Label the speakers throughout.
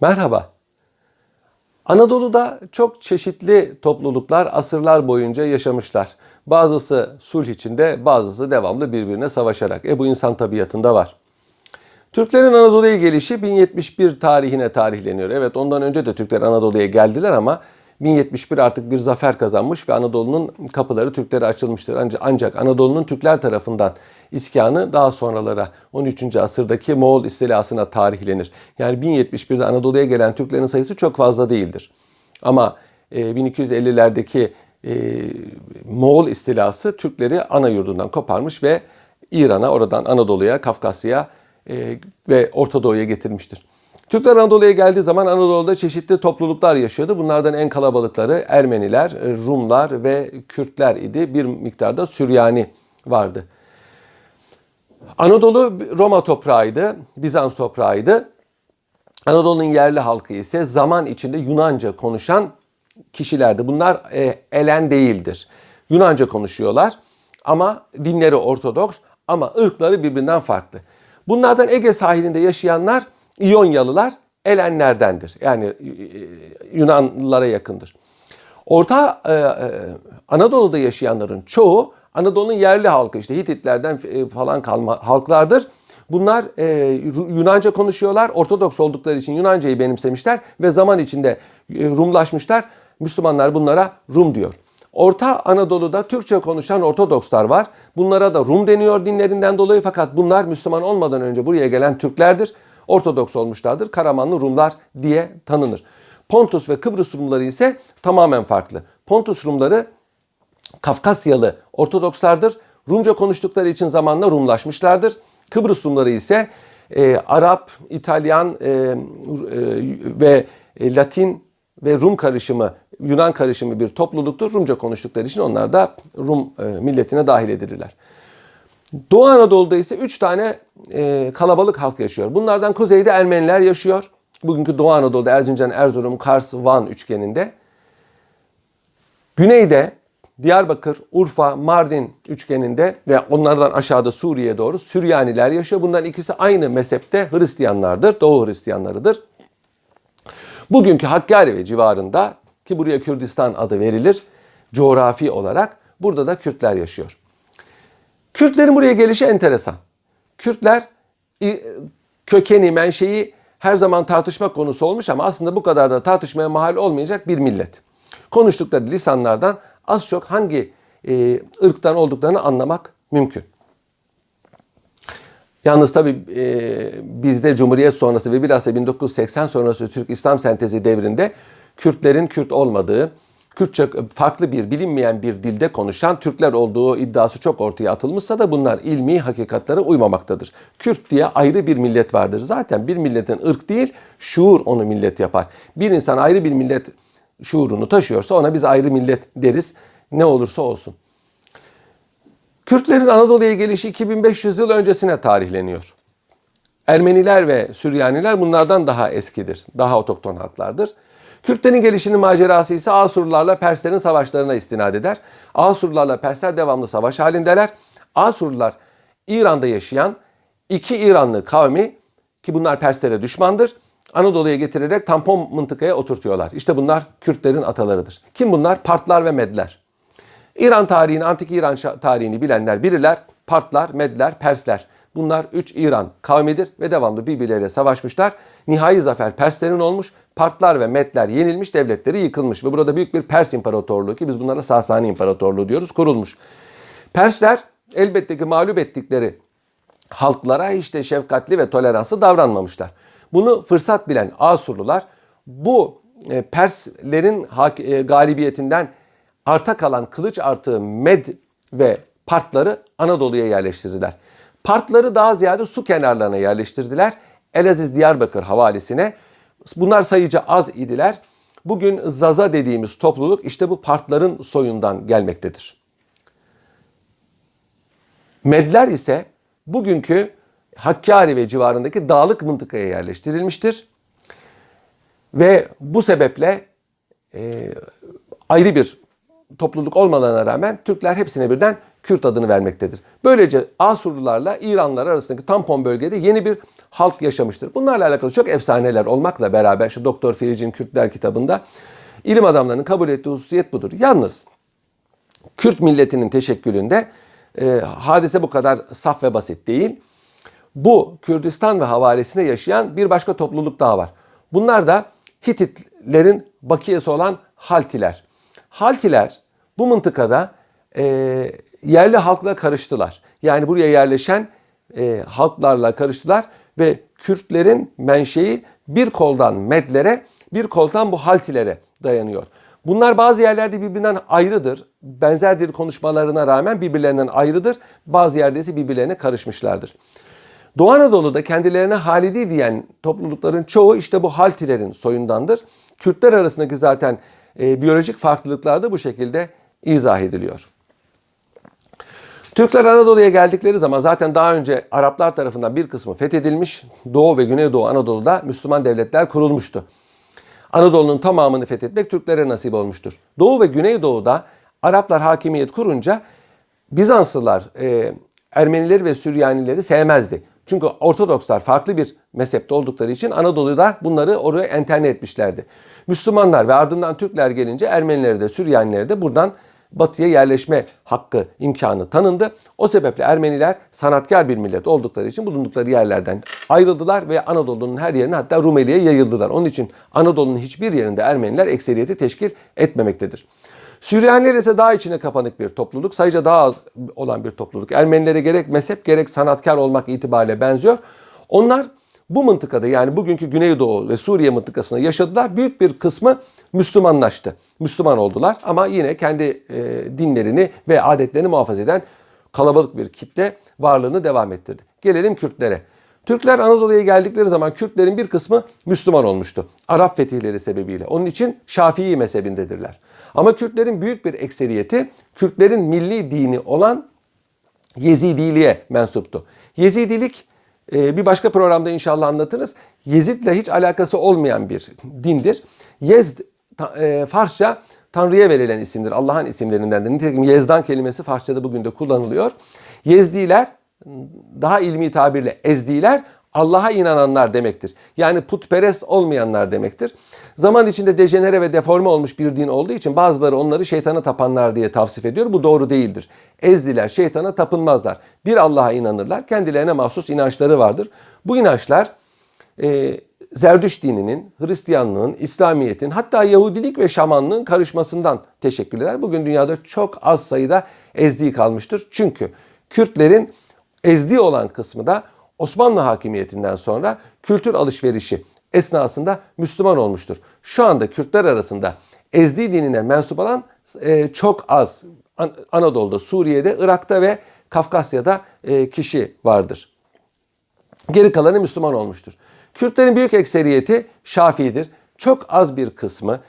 Speaker 1: Merhaba. Anadolu'da çok çeşitli topluluklar asırlar boyunca yaşamışlar. Bazısı sulh içinde, bazısı devamlı birbirine savaşarak. E bu insan tabiatında var. Türklerin Anadolu'ya gelişi 1071 tarihine tarihleniyor. Evet ondan önce de Türkler Anadolu'ya geldiler ama 1071 artık bir zafer kazanmış ve Anadolu'nun kapıları Türklere açılmıştır. Ancak, ancak Anadolu'nun Türkler tarafından iskanı daha sonralara 13. asırdaki Moğol istilasına tarihlenir. Yani 1071'de Anadolu'ya gelen Türklerin sayısı çok fazla değildir. Ama e, 1250'lerdeki e, Moğol istilası Türkleri ana yurdundan koparmış ve İran'a, oradan Anadolu'ya, Kafkasya'ya e, ve Orta Doğu'ya getirmiştir. Türkler Anadolu'ya geldiği zaman Anadolu'da çeşitli topluluklar yaşıyordu. Bunlardan en kalabalıkları Ermeniler, Rumlar ve Kürtler idi. Bir miktarda Süryani vardı. Anadolu Roma toprağıydı, Bizans toprağıydı. Anadolu'nun yerli halkı ise zaman içinde Yunanca konuşan kişilerdi. Bunlar e, elen değildir. Yunanca konuşuyorlar ama dinleri Ortodoks ama ırkları birbirinden farklı. Bunlardan Ege sahilinde yaşayanlar İyonyalılar Elenlerdendir. Yani e, Yunanlılara yakındır. Orta e, e, Anadolu'da yaşayanların çoğu Anadolu'nun yerli halkı işte Hititlerden e, falan kalma halklardır. Bunlar e, Yunanca konuşuyorlar. Ortodoks oldukları için Yunancayı benimsemişler ve zaman içinde e, Rumlaşmışlar. Müslümanlar bunlara Rum diyor. Orta Anadolu'da Türkçe konuşan Ortodokslar var. Bunlara da Rum deniyor dinlerinden dolayı fakat bunlar Müslüman olmadan önce buraya gelen Türklerdir. Ortodoks olmuşlardır. Karamanlı Rumlar diye tanınır. Pontus ve Kıbrıs Rumları ise tamamen farklı. Pontus Rumları Kafkasyalı Ortodokslardır. Rumca konuştukları için zamanla Rumlaşmışlardır. Kıbrıs Rumları ise e, Arap, İtalyan e, e, ve Latin ve Rum karışımı, Yunan karışımı bir topluluktur. Rumca konuştukları için onlar da Rum e, milletine dahil edilirler. Doğu Anadolu'da ise 3 tane e, kalabalık halk yaşıyor. Bunlardan kuzeyde Ermeniler yaşıyor. Bugünkü Doğu Anadolu'da Erzincan, Erzurum, Kars, Van üçgeninde. Güneyde Diyarbakır, Urfa, Mardin üçgeninde ve onlardan aşağıda Suriye doğru Süryaniler yaşıyor. Bunların ikisi aynı mezhepte Hristiyanlardır, Doğu Hristiyanlarıdır. Bugünkü Hakkari ve civarında ki buraya Kürdistan adı verilir coğrafi olarak burada da Kürtler yaşıyor. Kürtlerin buraya gelişi enteresan. Kürtler kökeni, menşei her zaman tartışma konusu olmuş ama aslında bu kadar da tartışmaya mahal olmayacak bir millet. Konuştukları lisanlardan az çok hangi e, ırktan olduklarını anlamak mümkün. Yalnız tabi e, bizde Cumhuriyet sonrası ve bilhassa 1980 sonrası Türk İslam sentezi devrinde Kürtlerin Kürt olmadığı, Kürtçe farklı bir bilinmeyen bir dilde konuşan Türkler olduğu iddiası çok ortaya atılmışsa da bunlar ilmi hakikatlere uymamaktadır. Kürt diye ayrı bir millet vardır. Zaten bir milletin ırk değil, şuur onu millet yapar. Bir insan ayrı bir millet şuurunu taşıyorsa ona biz ayrı millet deriz. Ne olursa olsun. Kürtlerin Anadolu'ya gelişi 2500 yıl öncesine tarihleniyor. Ermeniler ve Süryaniler bunlardan daha eskidir. Daha otokton halklardır. Kürtlerin gelişinin macerası ise Asurlularla Perslerin savaşlarına istinad eder. Asurlularla Persler devamlı savaş halindeler. Asurlular İran'da yaşayan iki İranlı kavmi ki bunlar Perslere düşmandır. Anadolu'ya getirerek tampon mıntıkaya oturtuyorlar. İşte bunlar Kürtlerin atalarıdır. Kim bunlar? Partlar ve Medler. İran tarihini, antik İran tarihini bilenler bilirler. Partlar, Medler, Persler. Bunlar üç İran kavmidir ve devamlı birbirleriyle savaşmışlar. Nihai zafer Perslerin olmuş. Partlar ve Medler yenilmiş, devletleri yıkılmış. Ve burada büyük bir Pers İmparatorluğu ki biz bunlara Sasani İmparatorluğu diyoruz kurulmuş. Persler elbette ki mağlup ettikleri halklara işte şefkatli ve toleranslı davranmamışlar. Bunu fırsat bilen Asurlular bu e, Perslerin e, galibiyetinden arta kalan kılıç artığı Med ve Partları Anadolu'ya yerleştirdiler. Partları daha ziyade su kenarlarına yerleştirdiler. Elaziz Diyarbakır havalisine. Bunlar sayıca az idiler. Bugün Zaza dediğimiz topluluk işte bu partların soyundan gelmektedir. Medler ise bugünkü Hakkari ve civarındaki dağlık mıntıkaya yerleştirilmiştir. Ve bu sebeple e, ayrı bir topluluk olmalarına rağmen Türkler hepsine birden Kürt adını vermektedir. Böylece Asurlularla İranlılar arasındaki tampon bölgede yeni bir halk yaşamıştır. Bunlarla alakalı çok efsaneler olmakla beraber şu Doktor Firic'in Kürtler kitabında ilim adamlarının kabul ettiği hususiyet budur. Yalnız Kürt milletinin teşekkülünde e, hadise bu kadar saf ve basit değil. Bu Kürdistan ve havalesinde yaşayan bir başka topluluk daha var. Bunlar da Hititlerin bakiyesi olan Haltiler. Haltiler bu mıntıkada e, yerli halkla karıştılar. Yani buraya yerleşen e, halklarla karıştılar ve Kürtlerin menşei bir koldan Medlere, bir koldan bu Haltilere dayanıyor. Bunlar bazı yerlerde birbirinden ayrıdır. Benzer dil konuşmalarına rağmen birbirlerinden ayrıdır. Bazı yerde ise birbirlerine karışmışlardır. Doğu Anadolu'da kendilerine Halidi diyen toplulukların çoğu işte bu Haltilerin soyundandır. Kürtler arasındaki zaten e, biyolojik farklılıklar da bu şekilde izah ediliyor. Türkler Anadolu'ya geldikleri zaman zaten daha önce Araplar tarafından bir kısmı fethedilmiş. Doğu ve Güneydoğu Anadolu'da Müslüman devletler kurulmuştu. Anadolu'nun tamamını fethetmek Türklere nasip olmuştur. Doğu ve Güneydoğu'da Araplar hakimiyet kurunca Bizanslılar e, Ermenileri ve Süryanileri sevmezdi. Çünkü Ortodokslar farklı bir mezhepte oldukları için Anadolu'da bunları oraya enterne etmişlerdi. Müslümanlar ve ardından Türkler gelince Ermenileri de Süryanileri de buradan batıya yerleşme hakkı imkanı tanındı. O sebeple Ermeniler sanatkar bir millet oldukları için bulundukları yerlerden ayrıldılar ve Anadolu'nun her yerine hatta Rumeli'ye yayıldılar. Onun için Anadolu'nun hiçbir yerinde Ermeniler ekseriyeti teşkil etmemektedir. Süryaniler ise daha içine kapanık bir topluluk, sayıca daha az olan bir topluluk. Ermenilere gerek mezhep gerek sanatkar olmak itibariyle benziyor. Onlar bu mıntıkada yani bugünkü Güneydoğu ve Suriye mıntıkasında yaşadılar. Büyük bir kısmı Müslümanlaştı. Müslüman oldular ama yine kendi e, dinlerini ve adetlerini muhafaza eden kalabalık bir kitle varlığını devam ettirdi. Gelelim Kürtlere. Türkler Anadolu'ya geldikleri zaman Kürtlerin bir kısmı Müslüman olmuştu. Arap fetihleri sebebiyle. Onun için Şafii mezhebindedirler. Ama Kürtlerin büyük bir ekseriyeti Kürtlerin milli dini olan Yezidiliğe mensuptu. Yezidilik e, bir başka programda inşallah anlatırız. Yezid'le hiç alakası olmayan bir dindir. Yezd e, Farsça Tanrı'ya verilen isimdir. Allah'ın isimlerindendir. Nitekim Yezdan kelimesi Farsçada bugün de kullanılıyor. Yezdiler daha ilmi tabirle ezdiler Allah'a inananlar demektir. Yani putperest olmayanlar demektir. Zaman içinde dejenere ve deforme olmuş bir din olduğu için bazıları onları şeytana tapanlar diye tavsif ediyor. Bu doğru değildir. Ezdiler, şeytana tapınmazlar. Bir Allah'a inanırlar. Kendilerine mahsus inançları vardır. Bu inançlar e, Zerdüş dininin, Hristiyanlığın, İslamiyet'in hatta Yahudilik ve Şamanlığın karışmasından teşekkür eder. Bugün dünyada çok az sayıda ezdi kalmıştır. Çünkü Kürtlerin ezdi olan kısmı da Osmanlı hakimiyetinden sonra kültür alışverişi esnasında Müslüman olmuştur. Şu anda Kürtler arasında ezdi dinine mensup olan e, çok az Anadolu'da, Suriye'de, Irak'ta ve Kafkasya'da e, kişi vardır. Geri kalanı Müslüman olmuştur. Kürtlerin büyük ekseriyeti Şafii'dir. Çok az bir kısmı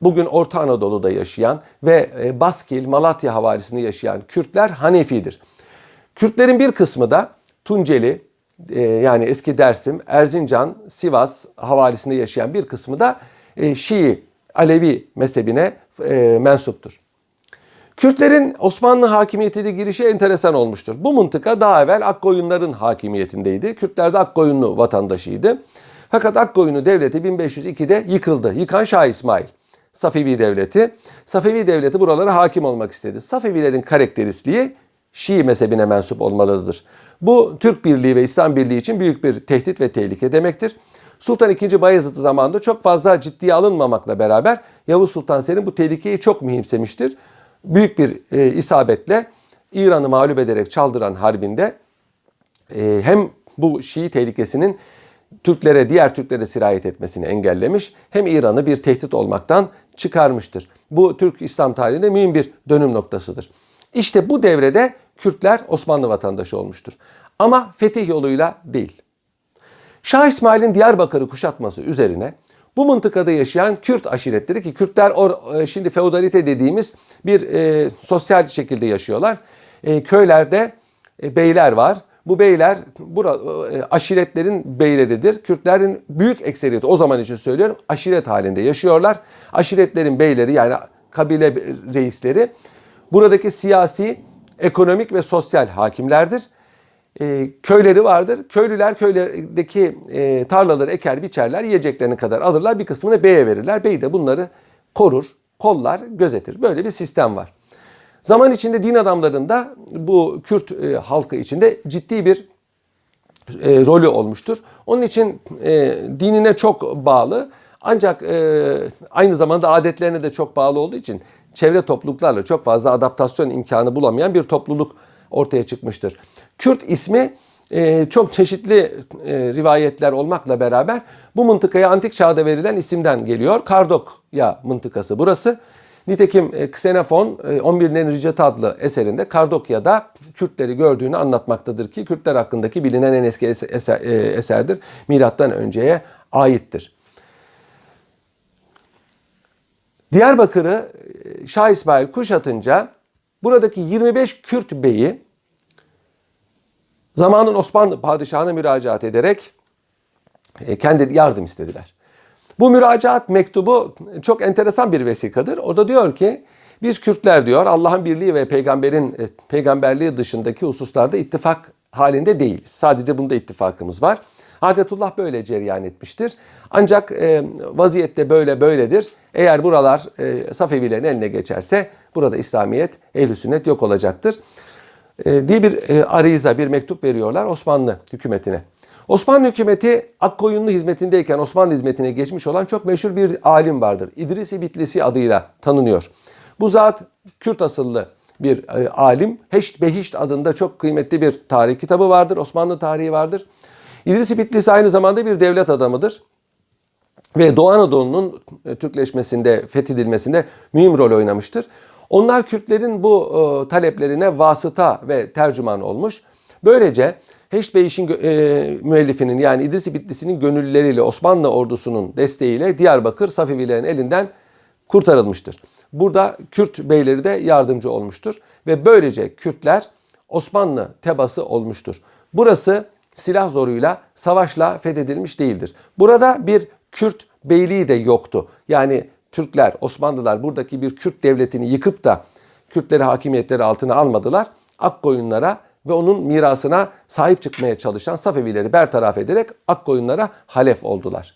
Speaker 1: bugün Orta Anadolu'da yaşayan ve e, Baskil, Malatya havalisinde yaşayan Kürtler Hanefi'dir. Kürtlerin bir kısmı da Tunceli, e, yani eski Dersim, Erzincan, Sivas havalisinde yaşayan bir kısmı da e, Şii, Alevi mezhebine mensuptur. Kürtlerin Osmanlı hakimiyetine girişi enteresan olmuştur. Bu mıntıka daha evvel Akkoyunların hakimiyetindeydi. Kürtler de Akkoyunlu vatandaşıydı. Fakat Akkoyunlu devleti 1502'de yıkıldı. Yıkan Şah İsmail. Safevi devleti. Safevi devleti buralara hakim olmak istedi. Safevilerin karakteristiği Şii mezhebine mensup olmalıdır. Bu Türk Birliği ve İslam Birliği için büyük bir tehdit ve tehlike demektir. Sultan II. Bayezid zamanında çok fazla ciddiye alınmamakla beraber Yavuz Sultan Selim bu tehlikeyi çok mühimsemiştir. Büyük bir e, isabetle İran'ı mağlup ederek çaldıran harbinde e, hem bu Şii tehlikesinin Türklere, diğer Türklere sirayet etmesini engellemiş hem İran'ı bir tehdit olmaktan çıkarmıştır. Bu Türk İslam tarihinde mühim bir dönüm noktasıdır. İşte bu devrede Kürtler Osmanlı vatandaşı olmuştur. Ama fetih yoluyla değil. Şah İsmail'in Diyarbakır'ı kuşatması üzerine bu mıntıkada yaşayan Kürt aşiretleri ki Kürtler or, e, şimdi feodalite dediğimiz bir e, sosyal şekilde yaşıyorlar. E, köylerde e, beyler var. Bu beyler bura, e, aşiretlerin beyleridir. Kürtlerin büyük ekseriyeti o zaman için söylüyorum aşiret halinde yaşıyorlar. Aşiretlerin beyleri yani kabile reisleri buradaki siyasi ekonomik ve sosyal hakimlerdir. E, köyleri vardır. Köylüler köylerdeki e, tarlaları eker biçerler, yiyeceklerini kadar alırlar. Bir kısmını beye verirler. Bey de bunları korur, kollar, gözetir. Böyle bir sistem var. Zaman içinde din adamlarında bu Kürt e, halkı içinde ciddi bir e, rolü olmuştur. Onun için e, dinine çok bağlı ancak e, aynı zamanda adetlerine de çok bağlı olduğu için çevre topluluklarla çok fazla adaptasyon imkanı bulamayan bir topluluk ortaya çıkmıştır. Kürt ismi e, çok çeşitli e, rivayetler olmakla beraber bu mıntıkaya antik çağda verilen isimden geliyor. Kardokya mıntıkası burası. Nitekim e, Xenofon e, 11 Ricat adlı eserinde Kardokya'da Kürtleri gördüğünü anlatmaktadır ki Kürtler hakkındaki bilinen en eski e, eserdir. Milattan önceye aittir. Diyarbakır'ı e, Şah İsmail kuşatınca buradaki 25 Kürt beyi zamanın Osmanlı padişahına müracaat ederek kendi yardım istediler. Bu müracaat mektubu çok enteresan bir vesikadır. Orada diyor ki biz Kürtler diyor Allah'ın birliği ve peygamberin e, peygamberliği dışındaki hususlarda ittifak halinde değiliz. Sadece bunda ittifakımız var. Adetullah böyle cereyan etmiştir. Ancak e, vaziyette böyle böyledir. Eğer buralar e, Safevilerin eline geçerse burada İslamiyet, ehl sünnet yok olacaktır. E, diye bir e, ariza, bir mektup veriyorlar Osmanlı hükümetine. Osmanlı hükümeti Akkoyunlu hizmetindeyken Osmanlı hizmetine geçmiş olan çok meşhur bir alim vardır. İdris-i Bitlisi adıyla tanınıyor. Bu zat Kürt asıllı bir e, alim. Heşt Behişt adında çok kıymetli bir tarih kitabı vardır. Osmanlı tarihi vardır. İdris-i Bitlisi aynı zamanda bir devlet adamıdır. Ve Doğu Anadolu'nun e, Türkleşmesinde, fethedilmesinde mühim rol oynamıştır. Onlar Kürtlerin bu e, taleplerine vasıta ve tercüman olmuş. Böylece Heşt Beyiş'in e, müellifinin yani İdris Bitlisi'nin gönüllüleriyle Osmanlı ordusunun desteğiyle Diyarbakır Safevilerin elinden kurtarılmıştır. Burada Kürt beyleri de yardımcı olmuştur ve böylece Kürtler Osmanlı tebası olmuştur. Burası silah zoruyla, savaşla fethedilmiş değildir. Burada bir Kürt beyliği de yoktu. Yani Türkler, Osmanlılar buradaki bir Kürt devletini yıkıp da Kürtleri hakimiyetleri altına almadılar. Akkoyunlara ve onun mirasına sahip çıkmaya çalışan Safevileri bertaraf ederek Akkoyunlara halef oldular.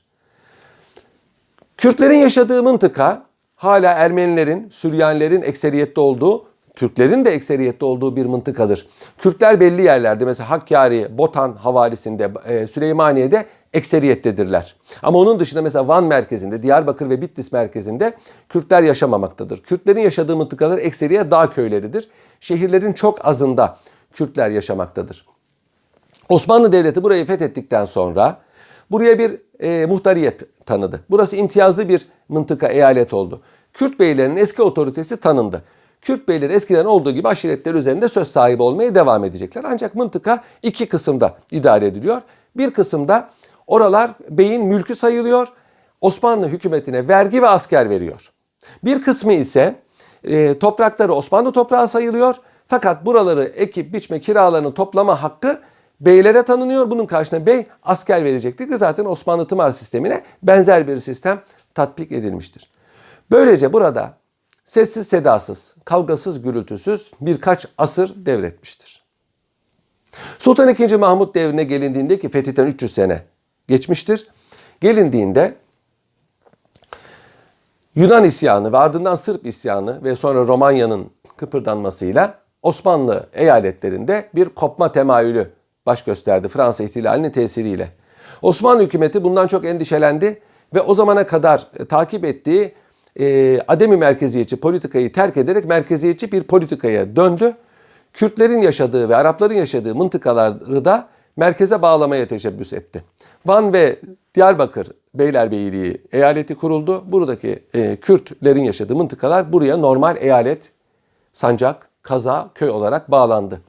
Speaker 1: Kürtlerin yaşadığı mıntıka hala Ermenilerin, Süryanilerin ekseriyette olduğu, Türklerin de ekseriyette olduğu bir mıntıkadır. Kürtler belli yerlerde mesela Hakkari, Botan havalisinde, e, Süleymaniye'de ekseriyettedirler. Ama onun dışında mesela Van merkezinde, Diyarbakır ve Bitlis merkezinde Kürtler yaşamamaktadır. Kürtlerin yaşadığı mıntıkalar ekseriye dağ köyleridir. Şehirlerin çok azında Kürtler yaşamaktadır. Osmanlı Devleti burayı fethettikten sonra buraya bir e, muhtariyet tanıdı. Burası imtiyazlı bir mıntıka eyalet oldu. Kürt beylerinin eski otoritesi tanındı. Kürt beyleri eskiden olduğu gibi aşiretler üzerinde söz sahibi olmaya devam edecekler. Ancak mıntıka iki kısımda idare ediliyor. Bir kısımda oralar beyin mülkü sayılıyor. Osmanlı hükümetine vergi ve asker veriyor. Bir kısmı ise e, toprakları Osmanlı toprağı sayılıyor. Fakat buraları ekip biçme kiralarını toplama hakkı beylere tanınıyor. Bunun karşına bey asker verecektir zaten Osmanlı tımar sistemine benzer bir sistem tatbik edilmiştir. Böylece burada sessiz sedasız, kavgasız gürültüsüz birkaç asır devretmiştir. Sultan II. Mahmut devrine gelindiğinde ki fetihten 300 sene geçmiştir. Gelindiğinde Yunan isyanı ve ardından Sırp isyanı ve sonra Romanya'nın kıpırdanmasıyla Osmanlı eyaletlerinde bir kopma temayülü baş gösterdi Fransa ihtilalinin tesiriyle. Osmanlı hükümeti bundan çok endişelendi ve o zamana kadar e, takip ettiği e, ademi merkeziyetçi politikayı terk ederek merkeziyetçi bir politikaya döndü. Kürtlerin yaşadığı ve Arapların yaşadığı mıntıkaları da merkeze bağlamaya teşebbüs etti. Van ve Diyarbakır Beylerbeyliği eyaleti kuruldu. Buradaki e, Kürtlerin yaşadığı mıntıkalar buraya normal eyalet, sancak, kaza, köy olarak bağlandı.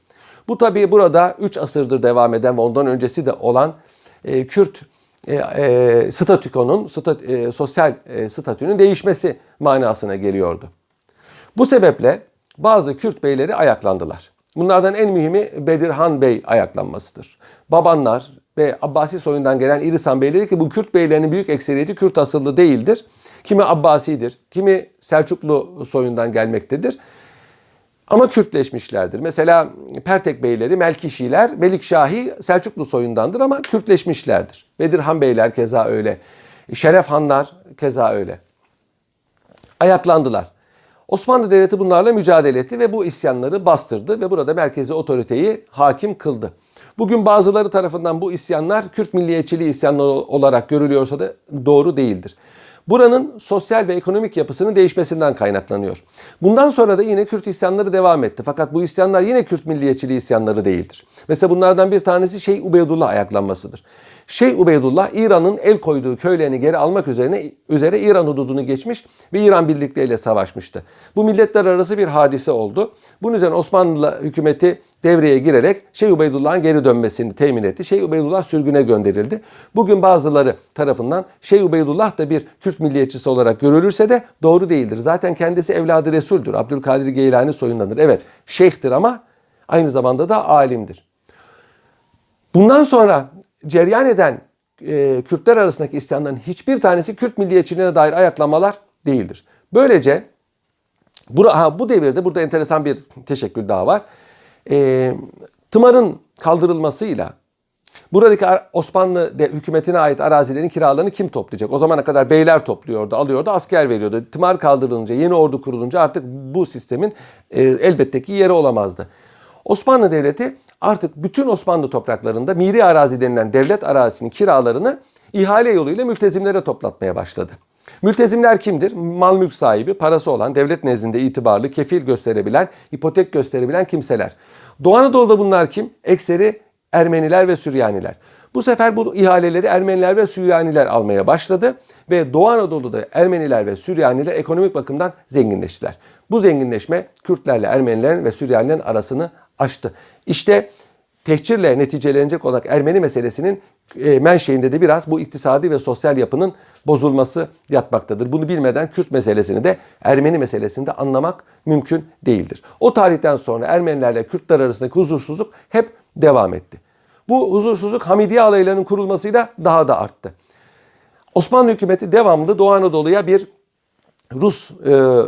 Speaker 1: Bu tabii burada 3 asırdır devam eden ve ondan öncesi de olan e, Kürt e, e, statükonun, stat, e, sosyal e, statünün değişmesi manasına geliyordu. Bu sebeple bazı Kürt beyleri ayaklandılar. Bunlardan en mühimi Bedirhan Bey ayaklanmasıdır. Babanlar ve Abbasi soyundan gelen İrisan beyleri ki bu Kürt beylerinin büyük ekseriyeti Kürt asıllı değildir. Kimi Abbasidir, kimi Selçuklu soyundan gelmektedir. Ama Kürtleşmişlerdir. Mesela Pertek Beyleri, Melkişiler, Melikşahi Selçuklu soyundandır ama Kürtleşmişlerdir. Bedirhan Beyler keza öyle. Şeref Hanlar keza öyle. Ayaklandılar. Osmanlı Devleti bunlarla mücadele etti ve bu isyanları bastırdı ve burada merkezi otoriteyi hakim kıldı. Bugün bazıları tarafından bu isyanlar Kürt milliyetçiliği isyanları olarak görülüyorsa da doğru değildir. Buranın sosyal ve ekonomik yapısının değişmesinden kaynaklanıyor. Bundan sonra da yine Kürt isyanları devam etti. Fakat bu isyanlar yine Kürt milliyetçiliği isyanları değildir. Mesela bunlardan bir tanesi Şeyh Ubeydullah ayaklanmasıdır. Şeyh Ubeydullah İran'ın el koyduğu köylerini geri almak üzerine üzere İran hududunu geçmiş ve İran birlikleriyle savaşmıştı. Bu milletler arası bir hadise oldu. Bunun üzerine Osmanlı hükümeti devreye girerek Şeyh Ubeydullah'ın geri dönmesini temin etti. Şeyh Ubeydullah sürgüne gönderildi. Bugün bazıları tarafından Şeyh Ubeydullah da bir Kürt milliyetçisi olarak görülürse de doğru değildir. Zaten kendisi evladı Resul'dür. Abdülkadir Geylani soyundandır. Evet şeyhtir ama aynı zamanda da alimdir. Bundan sonra ceryan eden e, Kürtler arasındaki isyanların hiçbir tanesi Kürt milliyetçiliğine dair ayaklamalar değildir. Böylece bu, ha, bu devirde burada enteresan bir teşekkür daha var. E, Tımar'ın kaldırılmasıyla buradaki Osmanlı hükümetine ait arazilerin kiralarını kim toplayacak? O zamana kadar beyler topluyordu, alıyordu, asker veriyordu. Tımar kaldırılınca, yeni ordu kurulunca artık bu sistemin e, elbette ki yeri olamazdı. Osmanlı Devleti artık bütün Osmanlı topraklarında miri arazi denilen devlet arazisinin kiralarını ihale yoluyla mültezimlere toplatmaya başladı. Mültezimler kimdir? Mal mülk sahibi, parası olan, devlet nezdinde itibarlı, kefil gösterebilen, ipotek gösterebilen kimseler. Doğu Anadolu'da bunlar kim? Ekseri Ermeniler ve Süryaniler. Bu sefer bu ihaleleri Ermeniler ve Süryaniler almaya başladı ve Doğu Anadolu'da Ermeniler ve Süryaniler ekonomik bakımdan zenginleştiler. Bu zenginleşme Kürtlerle Ermenilerin ve Süryanilerin arasını aştı. İşte tehcirle neticelenecek olarak Ermeni meselesinin e, menşeinde de biraz bu iktisadi ve sosyal yapının bozulması yatmaktadır. Bunu bilmeden Kürt meselesini de Ermeni meselesini de anlamak mümkün değildir. O tarihten sonra Ermenilerle Kürtler arasındaki huzursuzluk hep devam etti. Bu huzursuzluk Hamidiye alaylarının kurulmasıyla daha da arttı. Osmanlı hükümeti devamlı Doğu Anadolu'ya bir Rus e,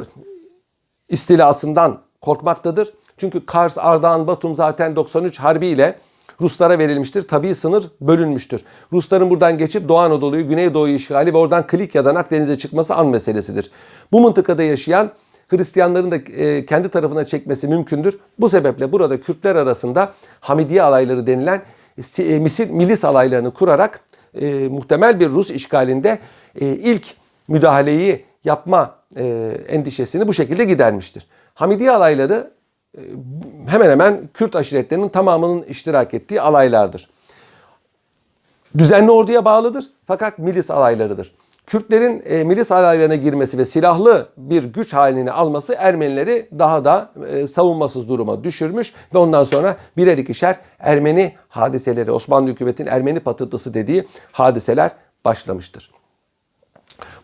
Speaker 1: istilasından korkmaktadır. Çünkü Kars, Ardahan, Batum zaten 93 Harbi ile Ruslara verilmiştir. Tabii sınır bölünmüştür. Rusların buradan geçip Doğu Anadolu'yu, Güneydoğu'yu işgali ve oradan Klikya'dan Akdeniz'e çıkması an meselesidir. Bu mıntıkada yaşayan Hristiyanların da e, kendi tarafına çekmesi mümkündür. Bu sebeple burada Kürtler arasında Hamidiye alayları denilen e, misil, milis alaylarını kurarak e, muhtemel bir Rus işgalinde e, ilk müdahaleyi yapma e, endişesini bu şekilde gidermiştir. Hamidiye alayları hemen hemen Kürt aşiretlerinin tamamının iştirak ettiği alaylardır. Düzenli orduya bağlıdır fakat milis alaylarıdır. Kürtlerin e, milis alaylarına girmesi ve silahlı bir güç halini alması Ermenileri daha da e, savunmasız duruma düşürmüş ve ondan sonra birer ikişer Ermeni hadiseleri, Osmanlı hükümetinin Ermeni patırtısı dediği hadiseler başlamıştır.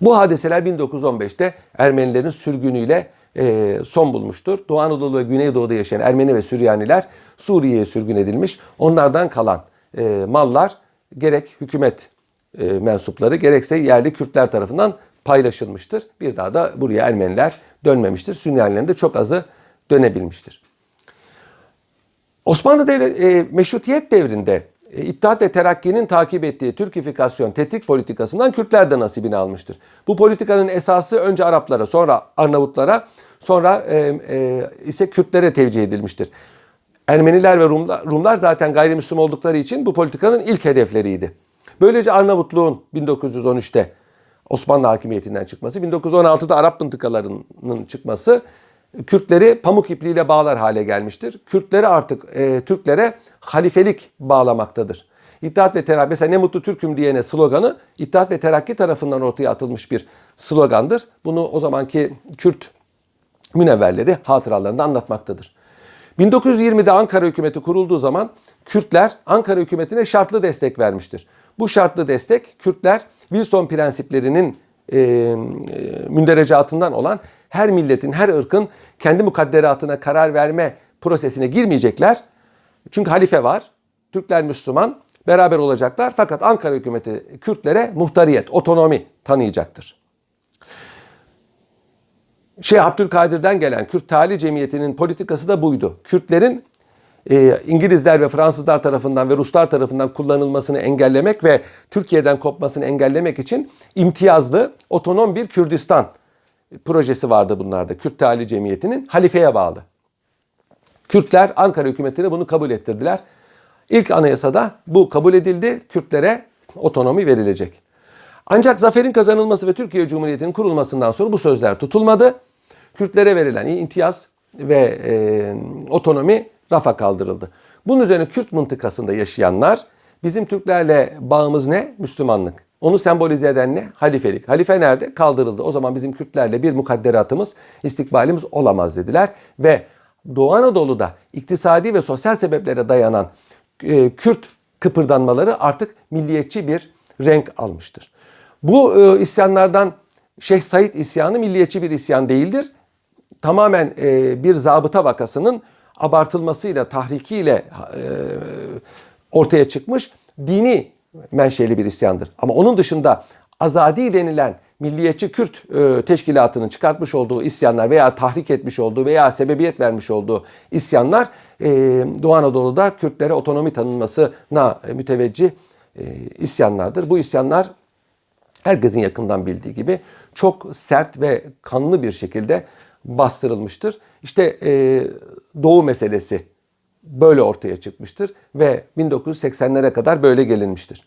Speaker 1: Bu hadiseler 1915'te Ermenilerin sürgünüyle e, son bulmuştur. Doğu Anadolu ve Güneydoğu'da yaşayan Ermeni ve Süryaniler Suriye'ye sürgün edilmiş. Onlardan kalan e, mallar gerek hükümet e, mensupları gerekse yerli Kürtler tarafından paylaşılmıştır. Bir daha da buraya Ermeniler dönmemiştir. Süryanilerin de çok azı dönebilmiştir. Osmanlı Devlet, e, Meşrutiyet devrinde İttihat ve Terakki'nin takip ettiği Türkifikasyon tetik politikasından Kürtler de nasibini almıştır. Bu politikanın esası önce Araplara, sonra Arnavutlara, sonra e, e, ise Kürtlere tevcih edilmiştir. Ermeniler ve Rumlar, Rumlar zaten gayrimüslim oldukları için bu politikanın ilk hedefleriydi. Böylece Arnavutluğun 1913'te Osmanlı hakimiyetinden çıkması, 1916'da Arap mıntıkalarının çıkması Kürtleri pamuk ipliğiyle bağlar hale gelmiştir. Kürtleri artık e, Türklere halifelik bağlamaktadır. İttihat ve Terakki, mesela ne mutlu Türk'üm diyene sloganı İttihat ve Terakki tarafından ortaya atılmış bir slogandır. Bunu o zamanki Kürt münevverleri hatıralarında anlatmaktadır. 1920'de Ankara hükümeti kurulduğu zaman Kürtler Ankara hükümetine şartlı destek vermiştir. Bu şartlı destek Kürtler Wilson prensiplerinin e, e, münderecatından olan her milletin, her ırkın kendi mukadderatına karar verme prosesine girmeyecekler. Çünkü halife var. Türkler Müslüman beraber olacaklar. Fakat Ankara hükümeti Kürtlere muhtariyet, otonomi tanıyacaktır. Şeyh Abdülkadir'den gelen Kürt Tali Cemiyeti'nin politikası da buydu. Kürtlerin e, İngilizler ve Fransızlar tarafından ve Ruslar tarafından kullanılmasını engellemek ve Türkiye'den kopmasını engellemek için imtiyazlı otonom bir Kürdistan projesi vardı bunlarda. Kürt Tali Cemiyeti'nin halifeye bağlı. Kürtler Ankara hükümetine bunu kabul ettirdiler. İlk anayasada bu kabul edildi. Kürtlere otonomi verilecek. Ancak zaferin kazanılması ve Türkiye Cumhuriyeti'nin kurulmasından sonra bu sözler tutulmadı. Kürtlere verilen imtiyaz ve e, otonomi rafa kaldırıldı. Bunun üzerine Kürt mıntıkasında yaşayanlar bizim Türklerle bağımız ne? Müslümanlık. Onu sembolize eden ne? Halifelik. Halife nerede? Kaldırıldı. O zaman bizim Kürtlerle bir mukadderatımız, istikbalimiz olamaz dediler. Ve Doğu Anadolu'da iktisadi ve sosyal sebeplere dayanan e, Kürt kıpırdanmaları artık milliyetçi bir renk almıştır. Bu e, isyanlardan Şeyh Said isyanı milliyetçi bir isyan değildir. Tamamen e, bir zabıta vakasının abartılmasıyla, tahrikiyle e, ortaya çıkmış dini menşeli bir isyandır. Ama onun dışında azadi denilen milliyetçi Kürt e, teşkilatının çıkartmış olduğu isyanlar veya tahrik etmiş olduğu veya sebebiyet vermiş olduğu isyanlar e, Doğu Anadolu'da Kürtlere otonomi tanınmasına müteveccih e, isyanlardır. Bu isyanlar herkesin yakından bildiği gibi çok sert ve kanlı bir şekilde bastırılmıştır. İşte e, Doğu meselesi böyle ortaya çıkmıştır ve 1980'lere kadar böyle gelinmiştir.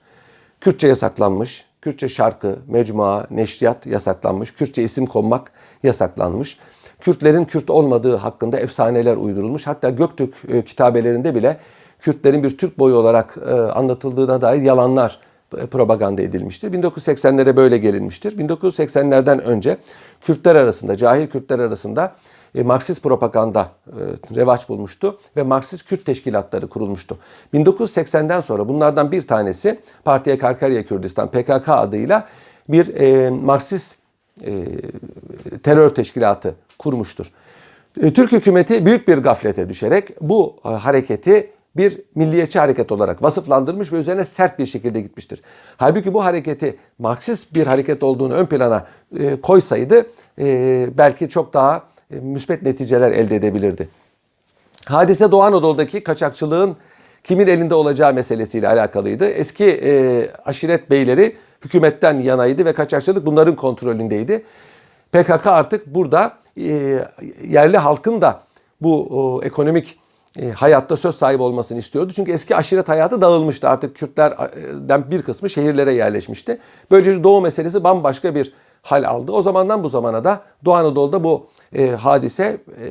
Speaker 1: Kürtçe yasaklanmış, Kürtçe şarkı, mecmua, neşriyat yasaklanmış, Kürtçe isim konmak yasaklanmış. Kürtlerin Kürt olmadığı hakkında efsaneler uydurulmuş. Hatta Göktürk e, kitabelerinde bile Kürtlerin bir Türk boyu olarak e, anlatıldığına dair yalanlar e, propaganda edilmiştir. 1980'lere böyle gelinmiştir. 1980'lerden önce Kürtler arasında, cahil Kürtler arasında e, Marksist propaganda e, revaç bulmuştu ve Marksist Kürt teşkilatları kurulmuştu. 1980'den sonra bunlardan bir tanesi Partiye Karkarya Kürdistan PKK adıyla bir e, Marksist e, terör teşkilatı kurmuştur. E, Türk hükümeti büyük bir gaflete düşerek bu e, hareketi bir milliyetçi hareket olarak vasıflandırmış ve üzerine sert bir şekilde gitmiştir. Halbuki bu hareketi Marksist bir hareket olduğunu ön plana e, koysaydı e, belki çok daha e, müspet neticeler elde edebilirdi. Hadise Doğu Anadolu'daki kaçakçılığın kimin elinde olacağı meselesiyle alakalıydı. Eski e, aşiret beyleri hükümetten yanaydı ve kaçakçılık bunların kontrolündeydi. PKK artık burada e, yerli halkın da bu o, ekonomik e, hayatta söz sahibi olmasını istiyordu. Çünkü eski aşiret hayatı dağılmıştı. Artık Kürtlerden bir kısmı şehirlere yerleşmişti. Böylece Doğu meselesi bambaşka bir hal aldı. O zamandan bu zamana da Doğu Anadolu'da bu e, hadise e,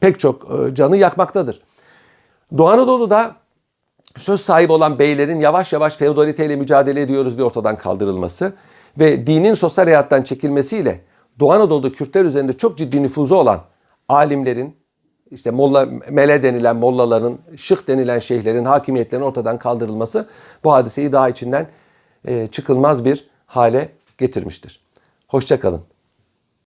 Speaker 1: pek çok e, canı yakmaktadır. Doğu Anadolu'da söz sahibi olan beylerin yavaş yavaş feodaliteyle mücadele ediyoruz diye ortadan kaldırılması ve dinin sosyal hayattan çekilmesiyle Doğu Anadolu'da Kürtler üzerinde çok ciddi nüfuzu olan alimlerin, işte molla, mele denilen mollaların, şık denilen şeyhlerin hakimiyetlerinin ortadan kaldırılması bu hadiseyi daha içinden e, çıkılmaz bir hale getirmiştir. Hoşçakalın.